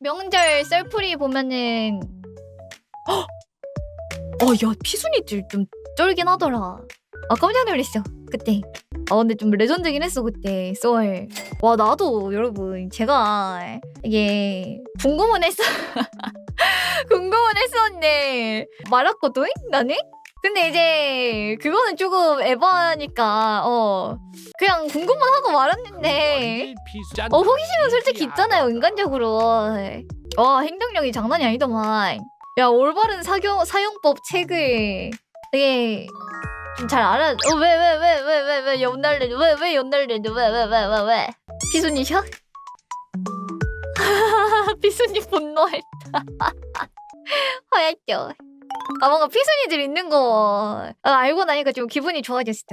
명절 썰풀이 보면은 어야 피순이들 좀 쩔긴 하더라. 아 깜짝 놀랐어 그때. 아 근데 좀 레전드긴 했어 그때. 썰. 와 나도 여러분 제가 이게 궁금은 했어 궁금은 했었는데 말았거든? 나는 근데 이제 그거는 조금 에바니까 어. 그냥 궁금은 하고 말았는데. 어 호기심은 솔직히 있잖아요 인간적으로. 와 행동력이 장난이 아니더만. 야 올바른 사용 사용법 책을 되게 좀 잘 알아. 어왜 왜 왜 왜 왜 왜 연날래 왜왜 연날래 왜왜 왜왜 왜? 피순이셔? 피순이 분노했다. 화였죠 아 뭔가 피순이들 있는 거. 아, 알고 나니까 좀 기분이 좋아졌어.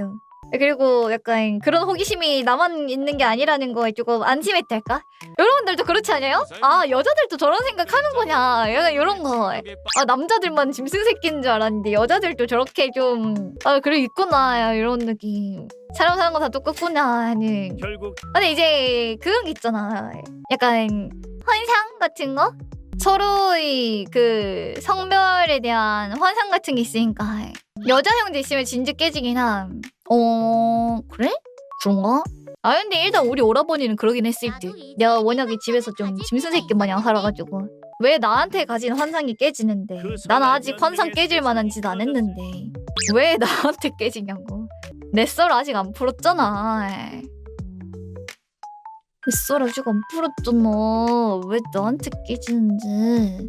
그리고 약간 그런 호기심이 나만 있는 게 아니라는 거에 조금 안심했달까? 여러분들도 그렇지 않아요? 아 여자들도 저런 생각하는구나 약간 이런 거. 아 남자들만 짐승 새끼인 줄 알았는데 여자들도 저렇게 좀 아 그래 있구나 이런 느낌. 사람 사는 거 다 똑같구나 하는. 결국 근데 이제 그런 게 있잖아. 약간 환상 같은 거 서로의 그 성별에 대한 환상 같은 게 있으니까 여자 형제 있으면 진즉 깨지긴 함. 어 그래? 그런가? 아 근데 일단 우리 오라버니는 그러긴 했을 듯. 내가 워낙에 집에서 좀 짐승 새끼 마냥 살아가지고 왜 나한테 가진 환상이 깨지는데 난 아직 환상 깨질 만한 짓 안 했는데 왜 나한테 깨지냐고 내 썰 아직 안 풀었잖아 뱃살 아직 안 풀었잖아. 왜 나한테 깨지는지.